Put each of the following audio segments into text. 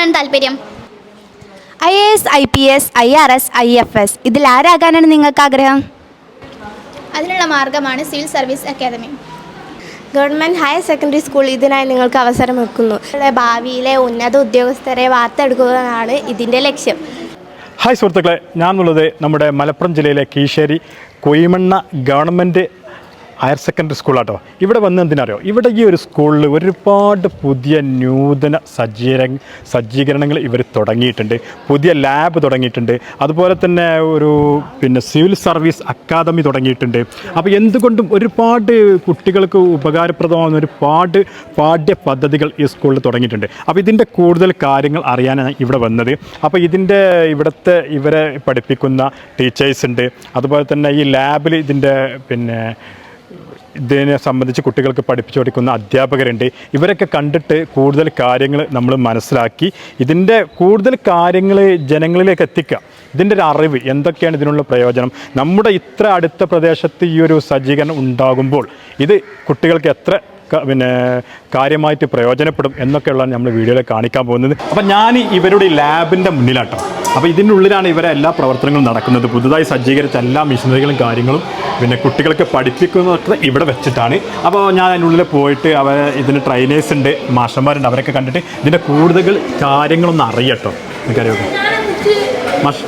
ആകാനാണ് താല്പര്യം? I A S I P S I R S I F S. ഇതിൽ ആരാകാനാണ് നിങ്ങൾക്ക് ആഗ്രഹം? അതിനുള്ള മാർഗമാണ് civil service academy. Government higher secondary school ഇതിനായി നിങ്ങൾക്ക് അവസരം വെക്കുന്നു ഭാവിയിലെ ഉന്നത ഉദ്യോഗസ്ഥരെ വാർത്തെടുക്കുന്നതാണ് ഇതിന്റെ ലക്ഷ്യം. ഹായ് സുഹൃത്തുക്കളെ ഞാൻ എന്നുള്ളത് നമ്മുടെ മലപ്പുറം ജില്ലയിലെ Kizhisseri Koimanna government higher secondary സ്കൂളാട്ടോ. ഇവിടെ വന്ന് എന്തിനറിയോ? ഇവിടെ ഈ ഒരു സ്കൂളിൽ ഒരുപാട് പുതിയ നൂതന സജ്ജീര സജ്ജീകരണങ്ങൾ ഇവർ തുടങ്ങിയിട്ടുണ്ട്. പുതിയ ലാബ് തുടങ്ങിയിട്ടുണ്ട്. അതുപോലെ തന്നെ ഒരു പിന്നെ സിവിൽ സർവീസ് അക്കാദമി തുടങ്ങിയിട്ടുണ്ട്. അപ്പോൾ എന്തുകൊണ്ടും ഒരുപാട് കുട്ടികൾക്ക് ഉപകാരപ്രദമാകുന്ന ഒരുപാട് പാഠ്യ പദ്ധതികൾ ഈ സ്കൂളിൽ തുടങ്ങിയിട്ടുണ്ട്. അപ്പോൾ ഇതിന്റെ കൂടുതൽ കാര്യങ്ങൾ അറിയാനാണ് ഇവിടെ വന്നത്. അപ്പോൾ ഇതിന്റെ ഇവിടുത്തെ ഇവരെ പഠിപ്പിക്കുന്ന ടീച്ചേഴ്സ് ഉണ്ട്. അതുപോലെ തന്നെ ഈ ലാബിൽ ഇതിന്റെ പിന്നെ ഇതിനെ സംബന്ധിച്ച് കുട്ടികൾക്ക് പഠിപ്പിച്ചു കൊടുക്കുന്ന അധ്യാപകരുണ്ട്. ഇവരൊക്കെ കണ്ടിട്ട് കൂടുതൽ കാര്യങ്ങൾ നമ്മൾ മനസ്സിലാക്കി. ഇതിന്റെ കൂടുതൽ കാര്യങ്ങൾ ജനങ്ങളിലേക്ക് എത്തിക്കുക. ഇതിന്റെ ഒരു അറിവ് എന്തൊക്കെയാണ് ഇതിനുള്ള പ്രയോജനം? നമ്മുടെ ഇത്ര അടുത്ത പ്രദേശത്ത് ഈ ഒരു സജ്ജീകരണം ഉണ്ടാകുമ്പോൾ ഇത് കുട്ടികൾക്ക് എത്ര പിന്നെ കാര്യമായിട്ട് പ്രയോജനപ്പെടും എന്നൊക്കെയുള്ള നമ്മൾ വീഡിയോയിൽ കാണിക്കാൻ പോകുന്നത്. അപ്പം ഞാൻ ഇവരുടെ ലാബിന്റെ മുന്നിലാട്ടോ. അപ്പോൾ ഇതിന്റെ ഉള്ളിലാണ് ഇവരെ എല്ലാ പ്രവർത്തനങ്ങളും നടക്കുന്നത്. പുതുതായി സജ്ജീകരിച്ച എല്ലാ മെഷീനറികളും കാര്യങ്ങളും പിന്നെ കുട്ടികൾക്ക് പഠിപ്പിക്കുന്നതൊക്കെ ഇവിടെ വെച്ചിട്ടാണ്. അപ്പോൾ ഞാൻ അതിനുള്ളിൽ പോയിട്ട് അവർ ഇതിന് ട്രെയിനേഴ്സ് ഉണ്ട് മാഷന്മാരുണ്ട് അവരൊക്കെ കണ്ടിട്ട് ഇതിന്റെ കൂടുതൽ കാര്യങ്ങളൊന്നും അറിയട്ടോ. എനിക്കറിയോ. മാഷ്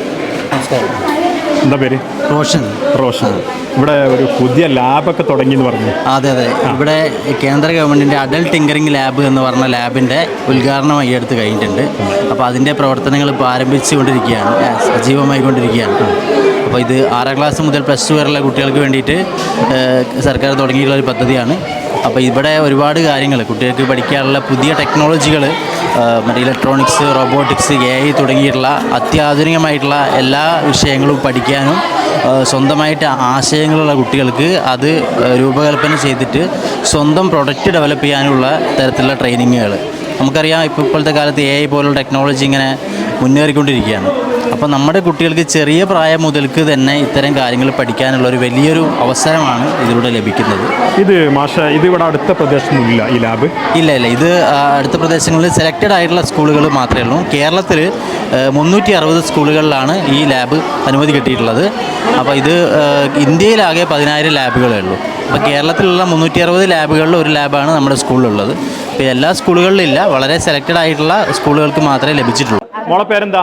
എന്താ പേര്? റോഷൻ. റോഷൻ. ഇവിടെ ഒരു പുതിയ ലാബൊക്കെ തുടങ്ങി എന്ന് പറഞ്ഞു. അതെ അതെ. ഇവിടെ കേന്ദ്ര ഗവൺമെന്റിന്റെ അഡൽട്ട് ടിങ്കറിംഗ് ലാബ് എന്ന് പറഞ്ഞ ലാബിന്റെ ഉദ്ഘാടനം ഈ അടുത്ത് കഴിഞ്ഞിട്ടുണ്ട്. അപ്പോൾ അതിന്റെ പ്രവർത്തനങ്ങൾ ഇപ്പോൾ ആരംഭിച്ചുകൊണ്ടിരിക്കുകയാണ്. സജീവമായിക്കൊണ്ടിരിക്കുകയാണ് ആ, സജീവമായി കൊണ്ടിരിക്കുകയാണ് അപ്പോൾ ഇത് ആറാം ക്ലാസ് മുതൽ പ്ലസ് ടു വരെയുള്ള കുട്ടികൾക്ക് വേണ്ടിയിട്ട് സർക്കാർ തുടങ്ങിയിട്ടുള്ള ഒരു പദ്ധതിയാണ്. അപ്പോൾ ഇവിടെ ഒരുപാട് കാര്യങ്ങൾ കുട്ടികൾക്ക് പഠിക്കാനുള്ള പുതിയ ടെക്നോളജികൾ മറ്റേ ഇലക്ട്രോണിക്സ് റോബോട്ടിക്സ് എ ഐ തുടങ്ങിയിട്ടുള്ള അത്യാധുനികമായിട്ടുള്ള എല്ലാ വിഷയങ്ങളും പഠിക്കാനും സ്വന്തമായിട്ട് ആശയങ്ങളുള്ള കുട്ടികൾക്ക് അത് രൂപകൽപ്പന ചെയ്തിട്ട് സ്വന്തം പ്രൊഡക്റ്റ് ഡെവലപ്പ് ചെയ്യാനുള്ള തരത്തിലുള്ള ട്രെയിനിങ്ങുകൾ നമുക്കറിയാം ഇപ്പോൾ ഇപ്പോഴത്തെ കാലത്ത് എ ഐ പോലുള്ള ടെക്നോളജി ഇങ്ങനെ മുന്നേറിക്കൊണ്ടിരിക്കുകയാണ്. അപ്പോൾ നമ്മുടെ കുട്ടികൾക്ക് ചെറിയ പ്രായം മുതൽക്ക് തന്നെ ഇത്തരം കാര്യങ്ങൾ പഠിക്കാനുള്ള ഒരു വലിയൊരു അവസരമാണ് ഇതിലൂടെ ലഭിക്കുന്നത്. ഇത് മാഷ ഇത് ഇവിടെ അടുത്ത പ്രദേശത്തൊന്നുമില്ല ഈ ലാബ്? ഇല്ല ഇല്ല. ഇത് അടുത്ത പ്രദേശങ്ങളിൽ സെലക്റ്റഡ് ആയിട്ടുള്ള സ്കൂളുകൾ മാത്രമേ ഉള്ളൂ. കേരളത്തിൽ മുന്നൂറ്റി അറുപത് സ്കൂളുകളിലാണ് ഈ ലാബ് അനുമതി കിട്ടിയിട്ടുള്ളത്. അപ്പോൾ ഇത് ഇന്ത്യയിലാകെ പതിനായിരം ലാബുകളേ ഉള്ളൂ. അപ്പോൾ കേരളത്തിലുള്ള മുന്നൂറ്റി അറുപത് ലാബുകളിൽ ഒരു ലാബാണ് നമ്മുടെ സ്കൂളിലുള്ളത്. ഇപ്പോൾ എല്ലാ സ്കൂളുകളിലും ഇല്ല വളരെ സെലക്റ്റഡ് ആയിട്ടുള്ള സ്കൂളുകൾക്ക് മാത്രമേ ലഭിച്ചിട്ടുള്ളൂ. മോളെ പേരെന്താ?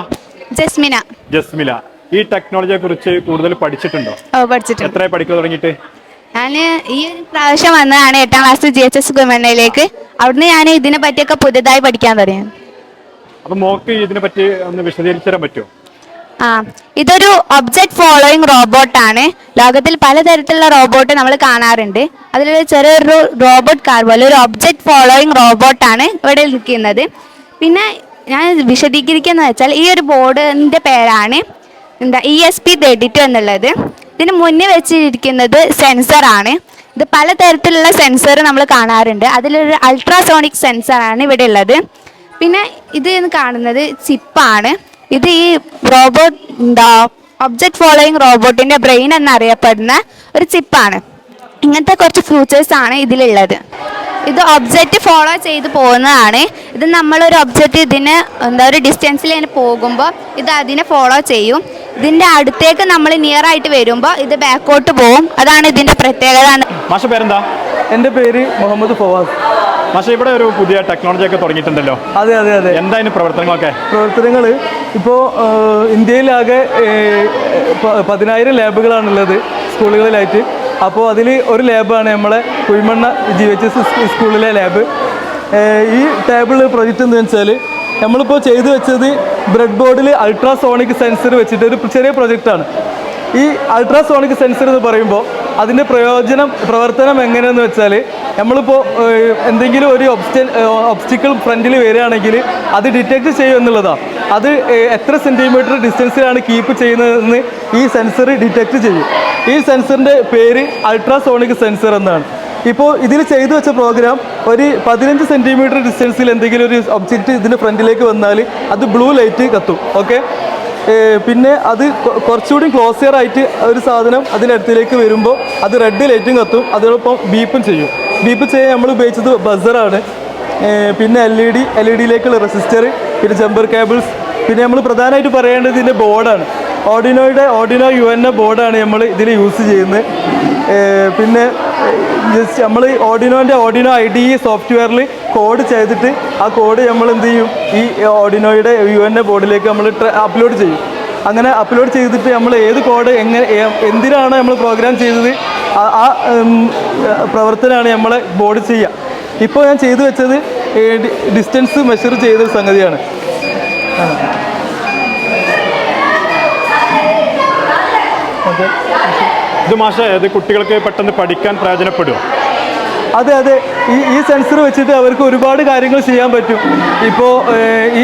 ജസ്മിന. ജസ്മില ഈ ടെക്നോളജിയെ കുറിച്ച് കൂടുതൽ പഠിച്ചിട്ടുണ്ടോ? ഓ പഠിച്ചിട്ടുണ്ട്. എത്ര പഠിക്കാൻ തുടങ്ങിയിട്ട്? ഞാൻ ഈ ഒരു പ്രാവശ്യം വന്നതാണ് എട്ടാം ക്ലാസ് ജി എച്ച് എസ് ഗവൺമെന്റിലേക്ക് അവിടുന്ന് ഞാൻ ഇതിനെ പറ്റിയൊക്കെ പുതുതായി പഠിക്കാൻ തുടങ്ങി. അപ്പൊ മോക്ക് ഇതിനെ പറ്റി ഒന്ന് വിശദീകരിച്ചു തരാൻ പറ്റുമോ? ആ ഇതൊരു ഒബ്ജക്ട് ഫോളോയിങ് റോബോട്ടാണ് ലോകത്തിൽ പലതരത്തിലുള്ള റോബോട്ട് നമ്മൾ കാണാറുണ്ട്. അതിലൊരു ചെറിയൊരു റോബോട്ട് കാർ പോലെ ഒരു ഒബ്ജക്ട് ഫോളോയിങ് റോബോട്ടാണ് ഇവിടെ നിൽക്കുന്നത്. പിന്നെ ഞാൻ വിശദീകരിക്കുന്ന വെച്ചാൽ ഈ ഒരു ബോർഡിന്റെ പേരാണ് എന്താ E S P thirty two എന്നുള്ളത്. ഇതിന് മുന്നിൽ വെച്ചിരിക്കുന്നത് സെൻസറാണ് ഇത് പലതരത്തിലുള്ള സെൻസർ നമ്മൾ കാണാറുണ്ട്. അതിലൊരു അൾട്രാസോണിക് സെൻസറാണ് ഇവിടെ ഉള്ളത്. പിന്നെ ഇത് കാണുന്നത് ചിപ്പാണ് ഇത് ഈ റോബോട്ട് എന്താ ഒബ്ജക്ട് ഫോളോയിങ് റോബോട്ടിന്റെ ബ്രെയിൻ എന്നറിയപ്പെടുന്ന ഒരു ചിപ്പാണ് ഇങ്ങനത്തെ കുറച്ച് ഫീച്ചേഴ്സ് ആണ് ഇതിലുള്ളത്. ഇത് ഒബ്ജക്റ്റ് ഫോളോ ചെയ്ത് പോകുന്നതാണ്. ഇത് നമ്മളൊരു ഒബ്ജക്റ്റ് ഇതിന് എന്താ ഒരു ഡിസ്റ്റൻസിൽ ഇങ്ങനെ പോകുമ്പോൾ ഇത് അതിനെ ഫോളോ ചെയ്യും. ഇതിന്റെ അടുത്തേക്ക് നമ്മൾ നിയർ ആയിട്ട് വരുമ്പോൾ ഇത് ബാക്കോട്ട് പോകും അതാണ് ഇതിന്റെ പ്രത്യേകത. മാഷ പേരെന്താ? എന്റെ പേര് മുഹമ്മദ് ഫവാസ്. മാഷ ഇവിടെ ഒരു പുതിയ ടെക്നോളജി ഒക്കെ തുടങ്ങിയിട്ടുണ്ടല്ലോ. അതെ അതെ അതെ. എന്താ അതിന് പ്രവർത്തനങ്ങളൊക്കെ? പ്രവർത്തനങ്ങൾ ഇപ്പോൾ ഇന്ത്യയിലാകെ പതിനായിരം ലാബുകളാണുള്ളത് സ്കൂളുകളിലായിട്ട്. അപ്പോൾ അതിൽ ഒരു ലാബാണ് നമ്മളെ കുഴിമണ്ണ ജി എച്ച് എസ് സ്കൂളിലെ ലാബ്. ഈ ടേബിൾ പ്രൊജക്റ്റ് എന്ന് വെച്ചാൽ നമ്മളിപ്പോൾ ചെയ്തു വെച്ചത് ബ്രെഡ് ബോർഡിൽ അൾട്രാസോണിക് സെൻസർ വെച്ചിട്ട് ഒരു ചെറിയ പ്രൊജക്റ്റാണ്. ഈ അൾട്രാസോണിക് സെൻസർ എന്ന് പറയുമ്പോൾ അതിന്റെ പ്രയോജനം പ്രവർത്തനം എങ്ങനെയെന്ന് വെച്ചാൽ നമ്മളിപ്പോൾ എന്തെങ്കിലും ഒരു ഒബ്സ്റ്റൻ ഒബ്സ്റ്റിക്കിൾ ഫ്രണ്ടിൽ വരികയാണെങ്കിൽ അത് ഡിറ്റക്ട് ചെയ്യും എന്നുള്ളതാണ് അത് എത്ര സെന്റിമീറ്റർ ഡിസ്റ്റൻസിലാണ് കീപ്പ് ചെയ്യുന്നതെന്ന് ഈ സെൻസർ ഡിറ്റക്ട് ചെയ്യും. ഈ സെൻസറിന്റെ പേര് അൾട്രാസോണിക് സെൻസർ എന്നാണ്. ഇപ്പോൾ ഇതിൽ ചെയ്തു വെച്ച പ്രോഗ്രാം ഒരു പതിനഞ്ച് സെന്റിമീറ്റർ ഡിസ്റ്റൻസിൽ എന്തെങ്കിലും ഒരു ഒബ്ജക്റ്റ് ഇതിന്റെ ഫ്രണ്ടിലേക്ക് വന്നാൽ അത് ബ്ലൂ ലൈറ്റ് കത്തും. ഓക്കെ പിന്നെ അത് കുറച്ചുകൂടി ക്ലോസിയർ ആയിട്ട് ഒരു സാധനം അതിന്റെ അടുത്തിലേക്ക് വരുമ്പോൾ അത് റെഡ് ലൈറ്റും കത്തും. അതോടൊപ്പം ബീപ്പും ചെയ്യും. ബീപ്പ് ചെയ്യാൻ നമ്മൾ ഉപയോഗിച്ചത് ബസറാണ് പിന്നെ L E D L E ഡിയിലേക്കുള്ള resistor പിന്നെ ജമ്പർ കേബിൾസ് പിന്നെ നമ്മൾ പ്രധാനമായിട്ട് പറയേണ്ടത് ഇതിന്റെ ബോർഡാണ് ഓർഡിനോയുടെ ഓർഡിനോ യു എൻ എ ബോർഡാണ് നമ്മൾ ഇതിൽ യൂസ് ചെയ്യുന്നത്. പിന്നെ ജസ്റ്റ് നമ്മൾ ഓർഡിനോന്റെ ഓർഡിനോ ഐ ഡി സോഫ്റ്റ്വെയറിൽ കോഡ് ചെയ്തിട്ട് ആ കോഡ് നമ്മൾ എന്ത് ചെയ്യും? ഈ ഓർഡിനോയുടെ യു എൻ എ ബോർഡിലേക്ക് നമ്മൾ അപ്ലോഡ് ചെയ്യും. അങ്ങനെ അപ്ലോഡ് ചെയ്തിട്ട് നമ്മൾ ഏത് കോഡ് എങ്ങനെ എന്തിനാണ് നമ്മൾ പ്രോഗ്രാം ചെയ്തത്? ആ- പ്രവർത്തനമാണ് നമ്മൾ ബോഡി ചെയ്യുക. ഇപ്പോൾ ഞാൻ ചെയ്തു വെച്ചത് ഡിസ്റ്റൻസ് മെഷർ ചെയ്ത സംഗതിയാണ്. ഇത് മാഷേ അത് കുട്ടികൾക്ക് പെട്ടെന്ന് പഠിക്കാൻ പ്രയോജനപ്പെടുമോ അതെ അതെ. ഈ ഈ സെൻസർ വെച്ചിട്ട് അവർക്ക് ഒരുപാട് കാര്യങ്ങൾ ചെയ്യാൻ പറ്റും. ഇപ്പോൾ ഈ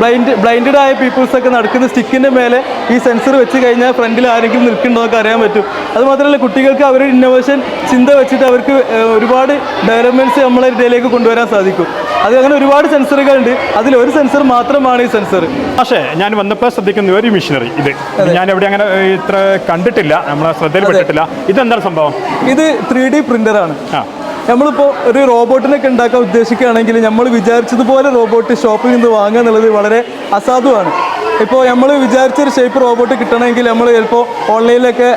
ബ്ലൈൻഡ് ബ്ലൈൻഡഡ് ആയ പീപ്പിൾസ് ഒക്കെ നടക്കുന്ന സ്റ്റിക്കിന്റെ മേലെ ഈ സെൻസർ വെച്ച് കഴിഞ്ഞാൽ ഫ്രണ്ടിൽ ആരെങ്കിലും നിൽക്കുന്നുണ്ടോ അറിയാൻ പറ്റും. അതുമാത്രമല്ല കുട്ടികൾക്ക് അവരുടെ ഇന്നോവേഷൻ ചിന്ത വെച്ചിട്ട് അവർക്ക് ഒരുപാട് ഡെവലപ്മെന്റ്സ് നമ്മളെ ഇതിലേക്ക് കൊണ്ടുവരാൻ സാധിക്കും. അത് അങ്ങനെ ഒരുപാട് സെൻസറുകളുണ്ട് അതിൽ ഒരു സെൻസർ മാത്രമാണ് ഈ സെൻസർ പക്ഷേ ഞാൻ വന്നപ്പോൾ ശ്രദ്ധിക്കുന്ന ഒരു മിഷനറി ഇത്. ഞാൻ എവിടെ അങ്ങനെ ഇത്ര കണ്ടിട്ടില്ല നമ്മളെ ശ്രദ്ധയിൽപ്പെട്ടിട്ടില്ല ഇതെന്താണ് സംഭവം? ഇത് ത്രീ ഡി പ്രിന്ററാണ് ആ. നമ്മളിപ്പോൾ ഒരു റോബോട്ടിനൊക്കെ ഉണ്ടാക്കാൻ ഉദ്ദേശിക്കുകയാണെങ്കിൽ നമ്മൾ വിചാരിച്ചതുപോലെ റോബോട്ട് ഷോപ്പിൽ നിന്ന് വാങ്ങുക എന്നുള്ളത് വളരെ അസാധുവാണ്. ഇപ്പോൾ നമ്മൾ വിചാരിച്ചൊരു ഷേപ്പ് റോബോട്ട് കിട്ടണമെങ്കിൽ നമ്മൾ ചിലപ്പോൾ ഓൺലൈനിലൊക്കെ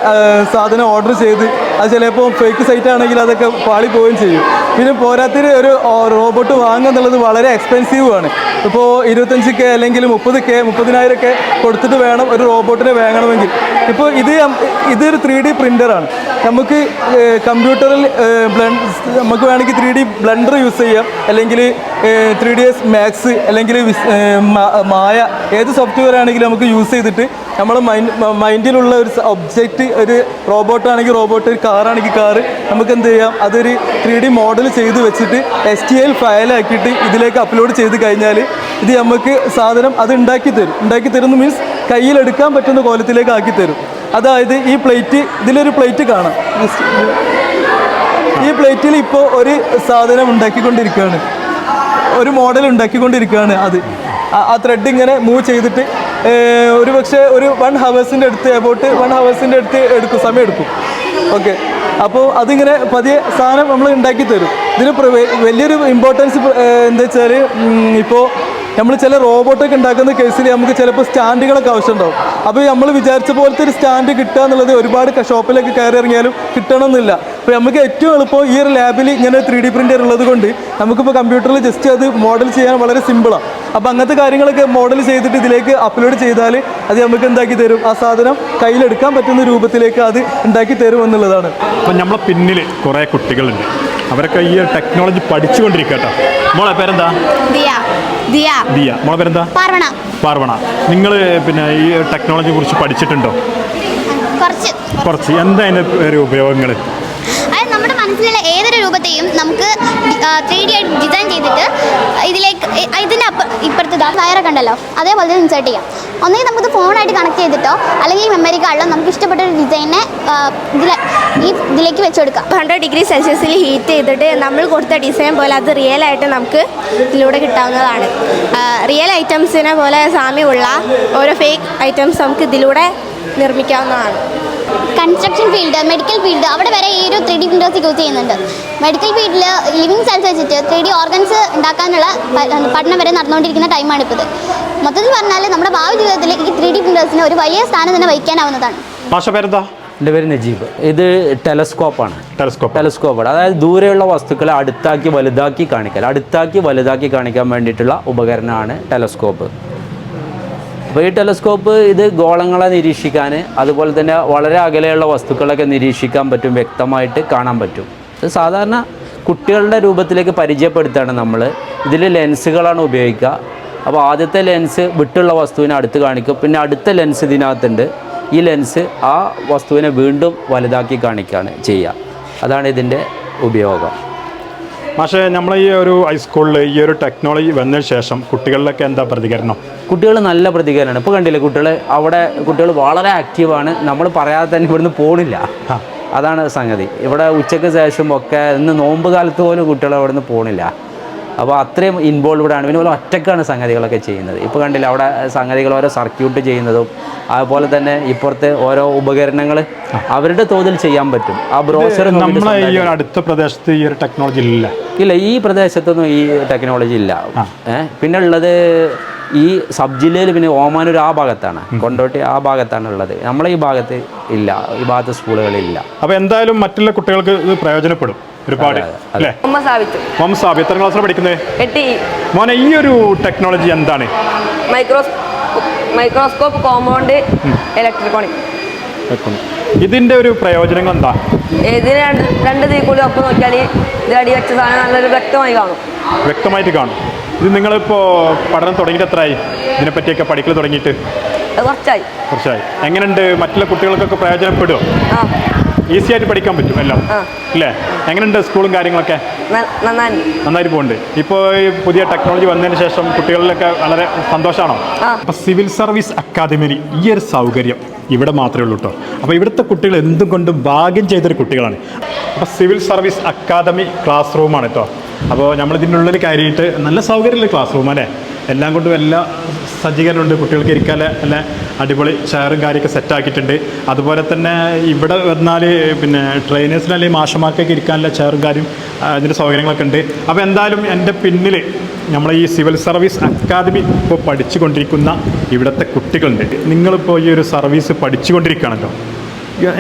സാധനം ഓർഡർ ചെയ്ത് അത് ചിലപ്പോൾ ഫേക്ക് സൈറ്റ് ആണെങ്കിൽ അതൊക്കെ പാളി പോവുകയും ചെയ്യും. പിന്നെ പോരാത്തിന് ഒരു റോബോട്ട് വാങ്ങുക എന്നുള്ളത് വളരെ എക്സ്പെൻസീവ് ആണ്. ഇപ്പോൾ ഇരുപത്തഞ്ച് കെ അല്ലെങ്കിൽ മുപ്പത് കെ മുപ്പതിനായിരം കൊടുത്തിട്ട് വേണം ഒരു റോബോട്ടിനെ വാങ്ങണമെങ്കിൽ. ഇപ്പോൾ ഇത് ഇതൊരു ത്രീ ഡി പ്രിന്ററാണ് നമുക്ക് കമ്പ്യൂട്ടറിൽ നമുക്ക് വേണമെങ്കിൽ ത്രീ ഡി ബ്ലണ്ടർ യൂസ് ചെയ്യാം. അല്ലെങ്കിൽ ത്രീ ഡി എസ് മാക്സ് അല്ലെങ്കിൽ മായ ഏത് സോഫ്റ്റ്വെയർ ആണെങ്കിലും നമുക്ക് യൂസ് ചെയ്തിട്ട് നമ്മുടെ മൈൻഡ് മൈൻഡിലുള്ള ഒരു ഒബ്ജക്റ്റ് ഒരു റോബോട്ട് ആണെങ്കിൽ റോബോട്ട് ഒരു കാറാണെങ്കിൽ കാറ് നമുക്ക് എന്ത് ചെയ്യാം? അതൊരു ത്രീ ഡി മോഡൽ ചെയ്ത് വെച്ചിട്ട് എസ് ടി എൽ ഫയലാക്കിയിട്ട് ഇതിലേക്ക് അപ്ലോഡ് ചെയ്ത് കഴിഞ്ഞാൽ ഇത് നമുക്ക് സാധനം അത് ഉണ്ടാക്കി തരും. ഉണ്ടാക്കി തരുന്ന മീൻസ് കയ്യിലെടുക്കാൻ പറ്റുന്ന കോലത്തിലേക്ക് ആക്കി തരും. അതായത് ഈ പ്ലേറ്റ് ഇതിലൊരു പ്ലേറ്റ് കാണാം. ഈ പ്ലേറ്റിൽ ഇപ്പോൾ ഒരു സാധനം ഉണ്ടാക്കിക്കൊണ്ടിരിക്കുകയാണ്. ഒരു മോഡൽ ഉണ്ടാക്കിക്കൊണ്ടിരിക്കുകയാണ് അത്. ആ- ത്രെഡ് ഇങ്ങനെ മൂവ് ചെയ്തിട്ട് ഒരു പക്ഷേ ഒരു വൺ ഹവേഴ്സിന്റെ അടുത്ത് എബൌട്ട് വൺ ഹവേഴ്സിന്റെ അടുത്ത് എടുക്കും സമയം എടുക്കും ഓക്കെ അപ്പോൾ അതിങ്ങനെ പതിയെ സാധനം നമ്മൾ ഉണ്ടാക്കി തരും. ഇതിന് വലിയൊരു ഇമ്പോർട്ടൻസ് എന്താ വെച്ചാൽ ഇപ്പോൾ നമ്മൾ ചില റോബോട്ടൊക്കെ ഉണ്ടാക്കുന്ന കേസിൽ നമുക്ക് ചിലപ്പോൾ സ്റ്റാൻഡുകളൊക്കെ ആവശ്യമുണ്ടാവും. അപ്പോൾ നമ്മൾ വിചാരിച്ച പോലത്തെ ഒരു സ്റ്റാൻഡ് കിട്ടുക എന്നുള്ളത് ഒരുപാട് ഷോപ്പിലൊക്കെ കയറി ഇറങ്ങിയാലും കിട്ടണമെന്നില്ല. അപ്പോൾ നമുക്ക് ഏറ്റവും എളുപ്പം ഈ ഒരു ലാബിൽ ഇങ്ങനെ ത്രീ ഡി പ്രിന്റർ ഉള്ളത് കൊണ്ട് നമുക്കിപ്പോൾ കമ്പ്യൂട്ടറിൽ ജസ്റ്റ് അത് മോഡൽ ചെയ്യാൻ വളരെ സിമ്പിളാണ് അപ്പോൾ അങ്ങനത്തെ കാര്യങ്ങളൊക്കെ മോഡൽ ചെയ്തിട്ട് ഇതിലേക്ക് അപ്ലോഡ് ചെയ്താൽ അത് നമുക്ക് എന്താക്കി തരും? ആ സാധനം കയ്യിലെടുക്കാൻ പറ്റുന്ന രൂപത്തിലേക്ക് അത് ഉണ്ടാക്കി തരും എന്നുള്ളതാണ്. അപ്പോൾ നമ്മളെ പിന്നിൽ കുറേ കുട്ടികളുണ്ട്. അവരൊക്കെ ഈ ടെക്നോളജി പഠിച്ചുകൊണ്ടിരിക്കട്ടോ കേട്ടോ മോളെ പേരെന്താ? ദിയ. ദിയ. ദിയ. മോളെ പേരെന്താ പാർവണ. പാർവണ. നിങ്ങൾ പിന്നെ ഈ ടെക്നോളജിയെ കുറിച്ച് പഠിച്ചിട്ടുണ്ടോ? കുറച്ച്. കുറച്ച്. എന്താ അതിന്റെ ഒരു ഉപയോഗങ്ങൾ അതായത് നമ്മുടെ മനസ്സിലുള്ള ഏതൊരു രൂപത്തെയും നമുക്ക് ത്രീ ഡി ആയിട്ട് ഡിസൈൻ ചെയ്തിട്ട് ഇതിലേക്ക് ഇ- ഇതിന്റെ അപ്പ ഇപ്പുറത്ത് ഇതാ വയറൊക്കെ ഉണ്ടല്ലോ അതേപോലെ തന്നെ ഇൻസേർട്ട് ചെയ്യാം. ഒന്നുകിൽ നമുക്ക് ഫോണായിട്ട് കണക്ട് ചെയ്തിട്ടോ അല്ലെങ്കിൽ മെമ്മറി കാർഡിലോ നമുക്ക് ഇഷ്ടപ്പെട്ട ഒരു ഡിസൈനെ ഇതിൽ ഈ ഇതിലേക്ക് വെച്ച് കൊടുക്കാം ഹൺഡ്രഡ് ഡിഗ്രി സെൽഷ്യസിൽ ഹീറ്റ് ചെയ്തിട്ട് നമ്മൾ കൊടുത്ത ഡിസൈൻ പോലെ അത് റിയൽ ആയിട്ട് നമുക്ക് ഇതിലൂടെ കിട്ടാവുന്നതാണ്. റിയൽ ഐറ്റംസിനെ പോലെ സാമ്യമുള്ള ഓരോ ഫേക്ക് ഐറ്റംസ് നമുക്ക് ഇതിലൂടെ നിർമ്മിക്കാവുന്നതാണ്. കൺസ്ട്രക്ഷൻ ഫീൽഡ് മെഡിക്കൽ ഫീൽഡ് അവിടെ വരെ ഈ ഒരു ത്രീ ഡി പ്രിന്റേഴ്സ് യൂസ് ചെയ്യുന്നുണ്ട്. മെഡിക്കൽ ഫീൽഡിൽ ലിവിങ് സെൽസ് വെച്ചിട്ട് ത്രീ ഡി ഓർഗൻസ് ഉണ്ടാക്കാനുള്ള പഠനം വരെ നടന്നുകൊണ്ടിരിക്കുന്ന ടൈമാണ് ഇപ്പോൾ മൊത്തത്തിൽ പറഞ്ഞാൽ നമ്മുടെ ഭാവി ജീവിതത്തിൽ ഈ ത്രീ ഡി പ്രിന്റേഴ്സിന് ഒരു വലിയ സ്ഥാനം തന്നെ വഹിക്കാനാവുന്നതാണ്. പേരെന്താ? എന്റെ പേര് നജീബ്. ഇത് ടെലസ്കോപ്പാണ്. ടെലസ്കോപ്പ്. ടെലസ്കോപ്പാണ് അതായത് ദൂരെയുള്ള വസ്തുക്കളെ അടുത്താക്കി വലുതാക്കി കാണിക്കൽ അടുത്താക്കി വലുതാക്കി കാണിക്കാൻ വേണ്ടിയിട്ടുള്ള ഉപകരണമാണ് ടെലസ്കോപ്പ്. അപ്പോൾ ഈ ടെലസ്കോപ്പ് ഇത് ഗോളങ്ങളെ നിരീക്ഷിക്കാൻ അതുപോലെ തന്നെ വളരെ അകലെയുള്ള വസ്തുക്കളൊക്കെ നിരീക്ഷിക്കാൻ പറ്റും വ്യക്തമായിട്ട് കാണാൻ പറ്റും. ഇത് സാധാരണ കുട്ടികളുടെ രൂപത്തിലേക്ക് പരിചയപ്പെടുത്താണ് നമ്മൾ ഇതിൽ ലെൻസുകളാണ് ഉപയോഗിക്കുക. അപ്പോൾ ആദ്യത്തെ ലെൻസ് വിട്ടുള്ള വസ്തുവിനെ അടുത്ത് കാണിക്കും. പിന്നെ അടുത്ത ലെൻസ് ഇതിനകത്തുണ്ട്. ഈ ലെൻസ് ആ വസ്തുവിനെ വീണ്ടും വലുതാക്കി കാണിക്കുകയാണ് ചെയ്യുക. അതാണ് ഇതിന്റെ ഉപയോഗം. പക്ഷേ നമ്മൾ ഈ ഒരു ഹൈസ്കൂളിൽ ഈ ഒരു ടെക്നോളജി വന്നതിന് ശേഷം കുട്ടികളിലൊക്കെ എന്താ പ്രതികരണം? കുട്ടികൾ നല്ല പ്രതികരണമാണ്. ഇപ്പോൾ കണ്ടില്ലേ കുട്ടികൾ അവിടെ കുട്ടികൾ വളരെ ആക്റ്റീവാണ് നമ്മൾ പറയാതെ തന്നെ ഇവിടുന്ന് പോണില്ല. അതാണ് സംഗതി. ഇവിടെ ഉച്ചയ്ക്ക് ശേഷം ഒക്കെ ഇന്ന് നോമ്പ് കാലത്ത് പോലും കുട്ടികൾ അവിടെ നിന്ന് പോണില്ല. അപ്പോൾ അത്രയും ഇൻവോൾവ്ഡ് ആണ്. പിന്നെ ഒറ്റക്കാണ് സംഗതികളൊക്കെ ചെയ്യുന്നത്. ഇപ്പോൾ കണ്ടില്ല അവിടെ സംഗതികൾ ഓരോ സർക്യൂട്ട് ചെയ്യുന്നതും അതുപോലെ തന്നെ ഇപ്പുറത്തെ ഓരോ ഉപകരണങ്ങൾ അവരുടെ തോതിൽ ചെയ്യാൻ പറ്റും. ആ ബ്രോസർ നമ്മളെ ഈ ഒരു അടുത്ത പ്രദേശത്ത് ഈ ഒരു ടെക്നോളജി ഇല്ല. ഇല്ല ഈ പ്രദേശത്തൊന്നും ഈ ടെക്നോളജി ഇല്ല. പിന്നെ ഉള്ളത് ഈ സബ് ജില്ലയിൽ പിന്നെ ഓമാനൂർ ആ ഭാഗത്താണ്. കൊണ്ടോട്ടി ആ ഭാഗത്താണ് ഉള്ളത്. നമ്മളെ ഈ ഭാഗത്ത് ഇല്ല ഈ ഭാഗത്ത് സ്കൂളുകളില്ല. അപ്പോൾ എന്തായാലും മറ്റുള്ള കുട്ടികൾക്ക് ഇത് പ്രയോജനപ്പെടും. ഒരുപാട്. അല്ലേ? മുഹമ്മദ് സാബ് എത്ര ക്ലാസ്സിലാണ് പഠിക്കുന്നത്. മോനെ ഈ ഒരു ടെക്നോളജി എന്താണ്? മൈക്രോസ്കോപ്പ് കോമ്പൗണ്ട് ഇലക്ട്രോണിക് ഇതിന്റെ ഒരു പ്രയോജനങ്ങൾ എന്താ? ഇതിന് രണ്ട് രണ്ട് തീക്കൂടി ഒപ്പം നോക്കിയാൽ ഇത് അടി വെച്ച സാധനം നല്ലൊരു വ്യക്തമായി കാണും. വ്യക്തമായിട്ട് കാണും. ഇത് നിങ്ങളിപ്പോൾ പഠനം തുടങ്ങിയിട്ട് എത്രയായി ഇതിനെപ്പറ്റിയൊക്കെ പഠിക്കൽ തുടങ്ങിയിട്ട്? കുറച്ചായി. കുറച്ചായി. എങ്ങനെയുണ്ട്? മറ്റുള്ള കുട്ടികൾക്കൊക്കെ പ്രയോജനപ്പെടുമോ ആ. ഈസി ആയിട്ട് പഠിക്കാൻ പറ്റും എല്ലാം. അല്ലേ എങ്ങനെയുണ്ട് സ്കൂളും കാര്യങ്ങളൊക്കെ? നന്നായി. നന്നായിട്ട് പോകുന്നുണ്ട് ഇപ്പോൾ ഈ പുതിയ ടെക്നോളജി വന്നതിന് ശേഷം കുട്ടികളിലൊക്കെ വളരെ സന്തോഷമാണോ അപ്പൊ അപ്പോൾ സിവിൽ സർവീസ് അക്കാദമിയിൽ ഈ ഒരു സൗകര്യം ഇവിടെ മാത്രമേ ഉള്ളൂ കേട്ടോ അപ്പോൾ ഇവിടുത്തെ കുട്ടികൾ എന്തും കൊണ്ടും ഭാഗ്യം ചെയ്തൊരു കുട്ടികളാണ്. അപ്പോൾ സിവിൽ സർവീസ് അക്കാദമി ക്ലാസ് റൂമാണ് കേട്ടോ അപ്പോൾ ഉള്ളിൽ കയറിയിട്ട് നല്ല സൗകര്യമുള്ള ക്ലാസ് റൂം അല്ലേ? എല്ലാം കൊണ്ടും എല്ലാ സജ്ജീകരണമുണ്ട്. കുട്ടികൾക്ക് ഇരിക്കാൻ നല്ല അടിപൊളി ചെയറും കാര്യമൊക്കെ സെറ്റാക്കിയിട്ടുണ്ട് അതുപോലെ തന്നെ ഇവിടെ വന്നാൽ പിന്നെ ട്രെയിനേഴ്സിന് അല്ലെങ്കിൽ മാഷന്മാർക്കൊക്കെ ഇരിക്കാനുള്ള ചെയറും കാര്യം അതിന്റെ സൗകര്യങ്ങളൊക്കെ ഉണ്ട്. അപ്പോൾ എന്തായാലും എന്റെ പിന്നിൽ നമ്മൾ ഈ സിവിൽ സർവീസ് അക്കാദമി ഇപ്പോൾ പഠിച്ചുകൊണ്ടിരിക്കുന്ന ഇവിടുത്തെ കുട്ടികളുണ്ട്. നിങ്ങളിപ്പോൾ ഈ ഒരു സർവീസ് പഠിച്ചുകൊണ്ടിരിക്കുകയാണല്ലോ.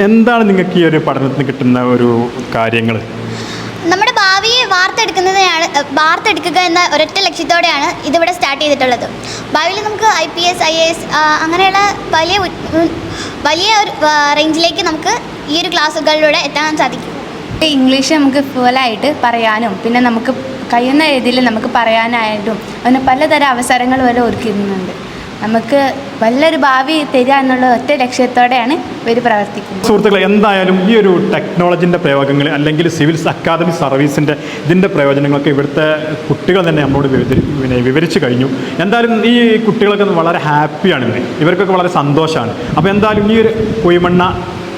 എന്താണ് നിങ്ങൾക്ക് ഈ ഒരു പഠനത്തിന് കിട്ടുന്ന ഒരു കാര്യങ്ങൾ നമ്മുടെ വാർത്തെടുക്കുന്നതിനാണ് വാർത്തെടുക്കുക എന്ന ഒരൊറ്റ ലക്ഷ്യത്തോടെയാണ് ഇതിവിടെ സ്റ്റാർട്ട് ചെയ്തിട്ടുള്ളത്. ഭാവിയിൽ നമുക്ക് I P S I A S അങ്ങനെയുള്ള വലിയ വലിയ ഒരു റേഞ്ചിലേക്ക് നമുക്ക് ഈ ഒരു ക്ലാസ്സുകളിലൂടെ എത്താൻ സാധിക്കും. ഇംഗ്ലീഷ് നമുക്ക് ഫുള്ളായിട്ട് പറയാനും പിന്നെ നമുക്ക് കഴിയുന്ന രീതിയിൽ നമുക്ക് പറയാനായിട്ടും അതിന് പലതരം അവസരങ്ങൾ വരെ ഒരുക്കുന്നുണ്ട് നമുക്ക് നല്ലൊരു ഭാവി തരിക എന്നുള്ള ഒറ്റ ലക്ഷ്യത്തോടെയാണ് ഇവർ പ്രവർത്തിക്കുന്നത്. സുഹൃത്തുക്കളെ എന്തായാലും ഈ ഒരു ടെക്നോളജിന്റെ പ്രയോഗങ്ങൾ അല്ലെങ്കിൽ സിവിൽ അക്കാദമി സർവീസിന്റെ ഇതിന്റെ പ്രയോജനങ്ങളൊക്കെ ഇവിടുത്തെ കുട്ടികൾ തന്നെ നമ്മളോട് പിന്നെ വിവരിച്ചു കഴിഞ്ഞു. എന്തായാലും ഈ കുട്ടികളൊക്കെ വളരെ ഹാപ്പിയാണ് ഇവർ ഇവർക്കൊക്കെ വളരെ സന്തോഷമാണ്. അപ്പോൾ എന്തായാലും ഈ ഒരു കുയമണ്ണ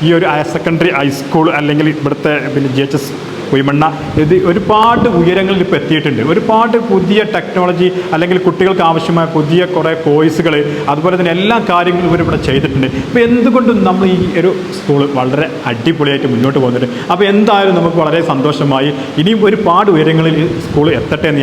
ഈ ഒരു ഹയർ സെക്കൻഡറി ഹൈസ്കൂൾ അല്ലെങ്കിൽ ഇവിടുത്തെ പിന്നെ ജി എച്ച് എസ് കുയ്മണ്ണ ഇത് ഒരുപാട് ഉയരങ്ങളിൽ ഇപ്പോൾ എത്തിയിട്ടുണ്ട്. ഒരുപാട് പുതിയ ടെക്നോളജി അല്ലെങ്കിൽ കുട്ടികൾക്ക് ആവശ്യമായ പുതിയ കുറേ കോഴ്സുകൾ അതുപോലെ തന്നെ എല്ലാ കാര്യങ്ങളും ഇവർ ഇവിടെ ചെയ്തിട്ടുണ്ട്. അപ്പോൾ എന്തുകൊണ്ടും നമ്മൾ ഈ ഒരു സ്കൂൾ വളരെ അടിപൊളിയായിട്ട് മുന്നോട്ട് പോകുന്നുണ്ട്. അപ്പോൾ എന്തായാലും നമുക്ക് വളരെ സന്തോഷമായി. ഇനിയും ഒരുപാട് ഉയരങ്ങളിൽ സ്കൂൾ എത്തട്ടെ എന്ന്